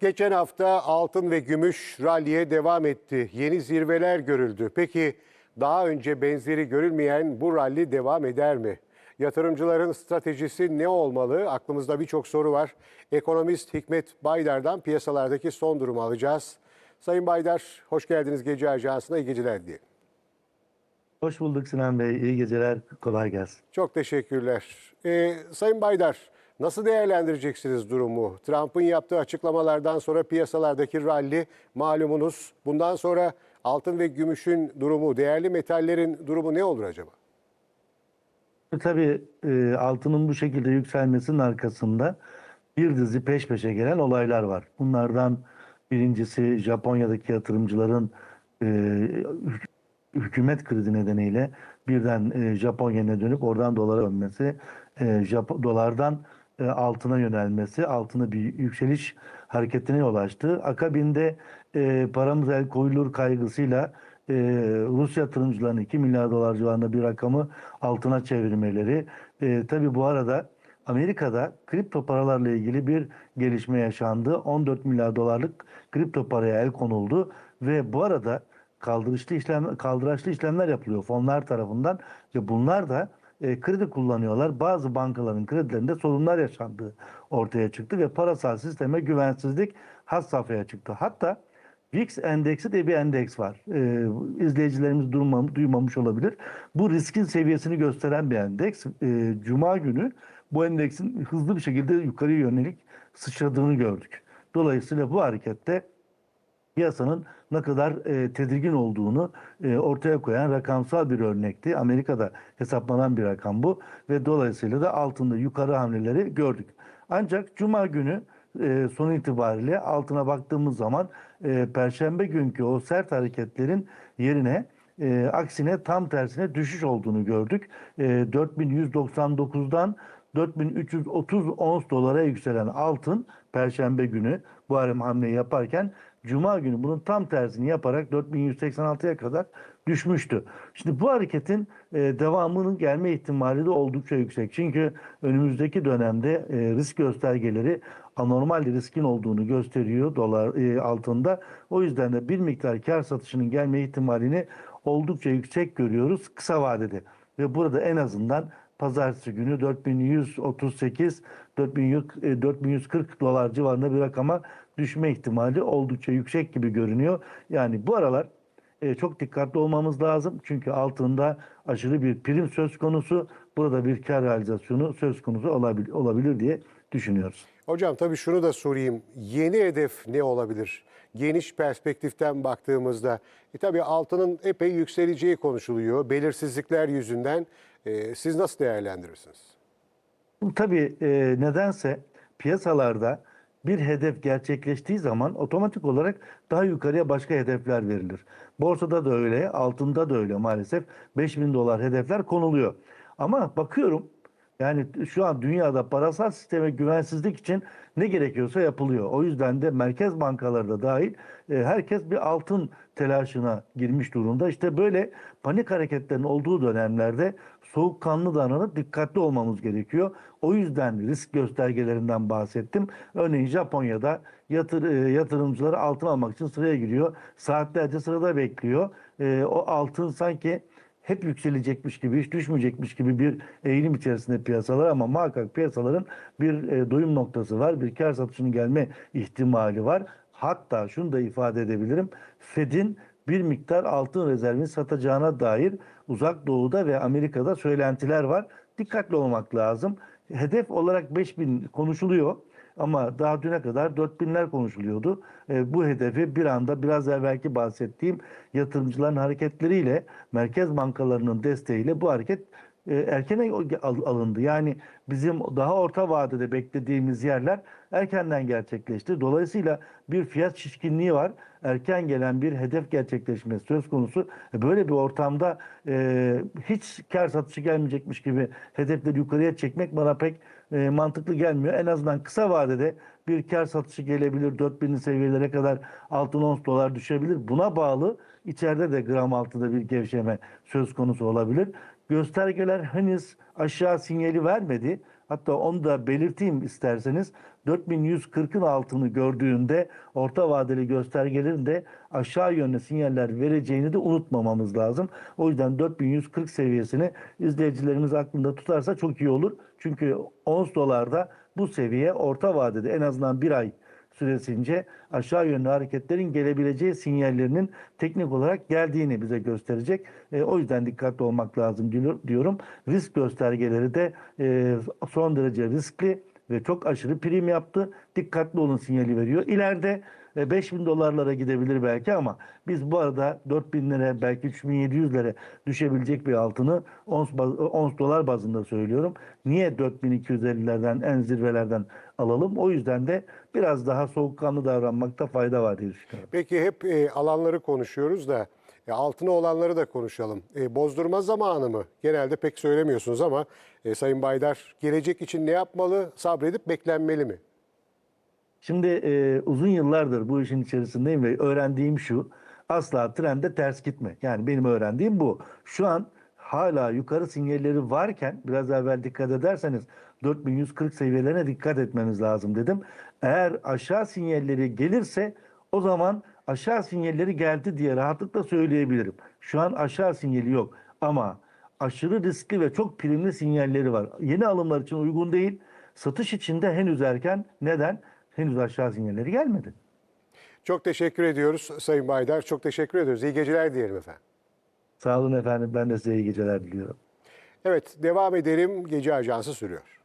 Geçen hafta altın ve gümüş ralliye devam etti. Yeni zirveler görüldü. Peki daha önce benzeri görülmeyen bu ralli devam eder mi? Yatırımcıların stratejisi ne olmalı? Aklımızda birçok soru var. Ekonomist Hikmet Baydar'dan piyasalardaki son durumu alacağız. Sayın Baydar, hoş geldiniz Gece Ajansı'na. iyi geceler diye. Hoş bulduk Sinan Bey. İyi geceler. Kolay gelsin. Çok teşekkürler. Ee, Sayın Baydar, nasıl değerlendireceksiniz durumu? Trump'ın yaptığı açıklamalardan sonra piyasalardaki ralli malumunuz. Bundan sonra altın ve gümüşün durumu, değerli metallerin durumu ne olur acaba? Tabii e, altının bu şekilde yükselmesinin arkasında bir dizi peş peşe gelen olaylar var. Bunlardan birincisi Japonya'daki yatırımcıların e, hük- hükümet krizi nedeniyle birden e, Japonya'ya dönüp oradan dolara dönmesi, e, Jap- dolardan e, altına yönelmesi, altına bir yükseliş hareketine yol açtı. Akabinde e, paramız el koyulur kaygısıyla e, Rus yatırımcıların 2 milyar dolar civarında bir rakamı altına çevirmeleri. E, tabii bu arada Amerika'da kripto paralarla ilgili bir gelişme yaşandı. 14 milyar dolarlık kripto paraya el konuldu ve bu arada kaldırışlı işlem kaldıraçlı işlemler yapılıyor fonlar tarafından ve bunlar da e, kredi kullanıyorlar. Bazı bankaların kredilerinde sorunlar yaşandığı ortaya çıktı ve parasal sisteme güvensizlik has safhaya çıktı. Hatta VIX endeksi diye bir endeks var. Ee, izleyicilerimiz duymam, duymamış olabilir. Bu riskin seviyesini gösteren bir endeks. Ee, Cuma günü bu endeksin hızlı bir şekilde yukarı yönelik sıçradığını gördük. Dolayısıyla bu harekette piyasanın ne kadar e, tedirgin olduğunu e, ortaya koyan rakamsal bir örnekti. Amerika'da hesaplanan bir rakam bu ve dolayısıyla da altında yukarı hamleleri gördük. Ancak Cuma günü e, son itibariyle altına baktığımız zaman e, Perşembe günkü o sert hareketlerin yerine e, aksine tam tersine düşüş olduğunu gördük. E, 4199'dan 4330 ons dolara yükselen altın Perşembe günü bu harem hamleyi yaparken Cuma günü bunun tam tersini yaparak 4186'ya kadar düşmüştü. Şimdi bu hareketin e, devamının gelme ihtimali de oldukça yüksek. Çünkü önümüzdeki dönemde e, risk göstergeleri anormal riskin olduğunu gösteriyor dolar e, altında. O yüzden de bir miktar kar satışının gelme ihtimalini oldukça yüksek görüyoruz kısa vadede. Ve burada en azından pazartesi günü 4138 4100, e, 4140 dolar civarında bir rakama düşme ihtimali oldukça yüksek gibi görünüyor. Yani bu aralar e, çok dikkatli olmamız lazım. Çünkü altında aşırı bir prim söz konusu. Burada bir kar realizasyonu söz konusu olabilir, olabilir diye düşünüyoruz. Hocam tabii şunu da sorayım. Yeni hedef ne olabilir? Geniş perspektiften baktığımızda e tabii altının epey yükseleceği konuşuluyor. Belirsizlikler yüzünden e, siz nasıl değerlendirirsiniz? Tabii e, nedense piyasalarda bir hedef gerçekleştiği zaman otomatik olarak daha yukarıya başka hedefler verilir. Borsada da öyle, altında da öyle maalesef 5000 dolar hedefler konuluyor. Ama bakıyorum yani şu an dünyada parasal sisteme güvensizlik için ne gerekiyorsa yapılıyor. O yüzden de merkez bankaları da dahil e, herkes bir altın telaşına girmiş durumda. İşte böyle panik hareketlerin olduğu dönemlerde soğukkanlı davranıp dikkatli olmamız gerekiyor. O yüzden risk göstergelerinden bahsettim. Örneğin Japonya'da yatır, e, yatırımcıları altın almak için sıraya giriyor. Saatlerce sırada bekliyor. E, o altın sanki hep yükselecekmiş gibi, hiç düşmeyecekmiş gibi bir eğilim içerisinde piyasalar ama muhakkak piyasaların bir e, doyum noktası var, bir kar satışının gelme ihtimali var. Hatta şunu da ifade edebilirim. Fed'in bir miktar altın rezervini satacağına dair uzak doğuda ve Amerika'da söylentiler var. Dikkatli olmak lazım. Hedef olarak 5000 konuşuluyor. Ama daha düne kadar 4000'ler konuşuluyordu. E, bu hedefi bir anda biraz evvelki bahsettiğim yatırımcıların hareketleriyle merkez bankalarının desteğiyle bu hareket e, erkene al- alındı. Yani bizim daha orta vadede beklediğimiz yerler erkenden gerçekleşti. Dolayısıyla bir fiyat şişkinliği var. Erken gelen bir hedef gerçekleşmesi söz konusu. E, Böyle bir ortamda e, hiç kar satışı gelmeyecekmiş gibi hedefleri yukarıya çekmek bana pek e, mantıklı gelmiyor. En azından kısa vadede bir kar satışı gelebilir. 4000 seviyelere kadar altın ons dolar düşebilir. Buna bağlı içeride de gram altıda bir gevşeme söz konusu olabilir. Göstergeler henüz aşağı sinyali vermedi Hatta onu da belirteyim isterseniz 4140'ın altını gördüğünde orta vadeli göstergelerin de aşağı yönlü sinyaller vereceğini de unutmamamız lazım. O yüzden 4140 seviyesini izleyicilerimiz aklında tutarsa çok iyi olur. Çünkü ons dolarda bu seviye orta vadede en azından bir ay süresince aşağı yönlü hareketlerin gelebileceği sinyallerinin teknik olarak geldiğini bize gösterecek. E, o yüzden dikkatli olmak lazım diyor- diyorum. Risk göstergeleri de e, son derece riskli ve çok aşırı prim yaptı. Dikkatli olun sinyali veriyor. İleride e, 5000 dolarlara gidebilir belki ama biz bu arada 4000 lira belki 3700 lira düşebilecek bir altını ons, baz- ons dolar bazında söylüyorum. Niye 4250'lerden en zirvelerden alalım? O yüzden de biraz daha soğukkanlı davranmakta fayda var diye düşünüyorum. Peki hep e, alanları konuşuyoruz da e, altına olanları da konuşalım. E, bozdurma zamanı mı? Genelde pek söylemiyorsunuz ama e, Sayın Baydar gelecek için ne yapmalı? Sabredip beklenmeli mi? Şimdi e, uzun yıllardır bu işin içerisindeyim ve öğrendiğim şu. Asla trende ters gitme. Yani benim öğrendiğim bu. Şu an hala yukarı sinyalleri varken biraz evvel dikkat ederseniz 4140 seviyelerine dikkat etmeniz lazım dedim. Eğer aşağı sinyalleri gelirse o zaman aşağı sinyalleri geldi diye rahatlıkla söyleyebilirim. Şu an aşağı sinyali yok ama aşırı riskli ve çok primli sinyalleri var. Yeni alımlar için uygun değil. Satış için de henüz erken. Neden? Henüz aşağı sinyalleri gelmedi. Çok teşekkür ediyoruz Sayın Baydar. Çok teşekkür ediyoruz. İyi geceler diyelim efendim. Sağ olun efendim. Ben de size iyi geceler diliyorum. Evet devam edelim. Gece Ajansı sürüyor.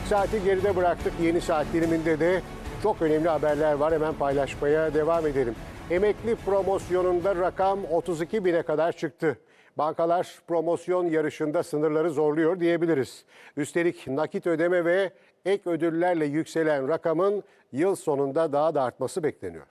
İlk saati geride bıraktık. Yeni saat diliminde de çok önemli haberler var. Hemen paylaşmaya devam edelim. Emekli promosyonunda rakam 32 bine kadar çıktı. Bankalar promosyon yarışında sınırları zorluyor diyebiliriz. Üstelik nakit ödeme ve ek ödüllerle yükselen rakamın yıl sonunda daha da artması bekleniyor.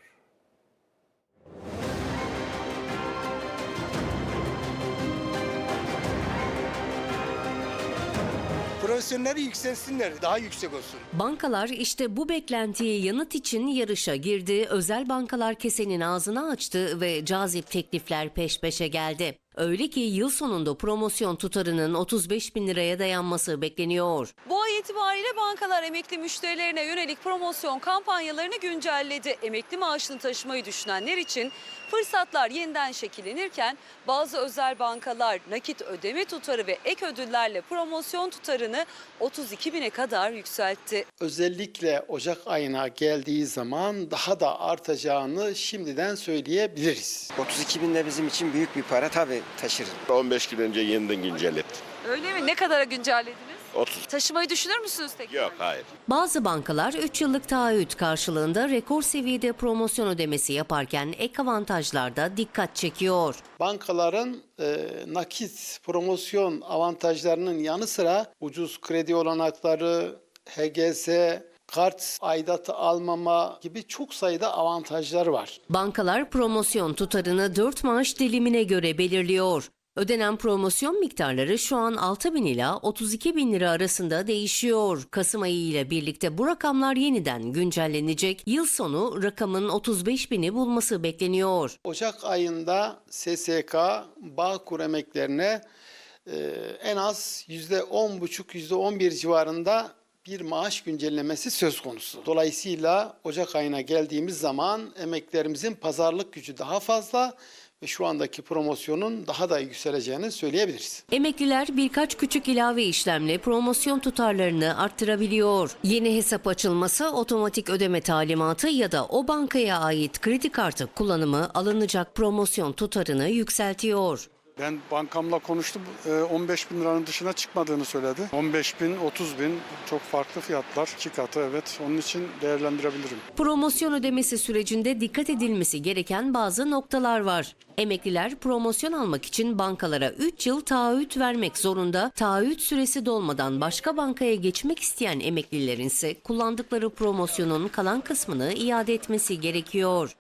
Profesyonelleri yükselsinler, daha yüksek olsun. Bankalar işte bu beklentiye yanıt için yarışa girdi. Özel bankalar kesenin ağzını açtı ve cazip teklifler peş peşe geldi. Öyle ki yıl sonunda promosyon tutarının 35 bin liraya dayanması bekleniyor. Bu itibariyle bankalar emekli müşterilerine yönelik promosyon kampanyalarını güncelledi. Emekli maaşını taşımayı düşünenler için fırsatlar yeniden şekillenirken bazı özel bankalar nakit ödeme tutarı ve ek ödüllerle promosyon tutarını 32 bine kadar yükseltti. özellikle Ocak ayına geldiği zaman daha da artacağını şimdiden söyleyebiliriz. 32 bin de bizim için büyük bir para tabii taşırız. 15 gün önce yeniden güncellettim. Öyle mi? Ne kadara güncellediniz? 30. Taşımayı düşünür müsünüz peki? Yok hayır. Bazı bankalar 3 yıllık taahhüt karşılığında rekor seviyede promosyon ödemesi yaparken ek avantajlarda dikkat çekiyor. Bankaların e, nakit promosyon avantajlarının yanı sıra ucuz kredi olanakları, HGS, kart aidatı almama gibi çok sayıda avantajlar var. Bankalar promosyon tutarını 4 maaş dilimine göre belirliyor. Ödenen promosyon miktarları şu an 6 bin ila 32 bin lira arasında değişiyor. Kasım ayı ile birlikte bu rakamlar yeniden güncellenecek. Yıl sonu rakamın 35 bini bulması bekleniyor. Ocak ayında SSK Bağkur emeklerine e, en az %10,5-%11 civarında bir maaş güncellemesi söz konusu. Dolayısıyla Ocak ayına geldiğimiz zaman emeklerimizin pazarlık gücü daha fazla şu andaki promosyonun daha da yükseleceğini söyleyebiliriz. Emekliler birkaç küçük ilave işlemle promosyon tutarlarını arttırabiliyor. Yeni hesap açılması, otomatik ödeme talimatı ya da o bankaya ait kredi kartı kullanımı alınacak promosyon tutarını yükseltiyor. Ben bankamla konuştum. Ee, 15 bin liranın dışına çıkmadığını söyledi. 15 bin, 30 bin çok farklı fiyatlar. iki katı evet. Onun için değerlendirebilirim. Promosyon ödemesi sürecinde dikkat edilmesi gereken bazı noktalar var. Emekliler promosyon almak için bankalara 3 yıl taahhüt vermek zorunda. Taahhüt süresi dolmadan başka bankaya geçmek isteyen emeklilerin ise kullandıkları promosyonun kalan kısmını iade etmesi gerekiyor.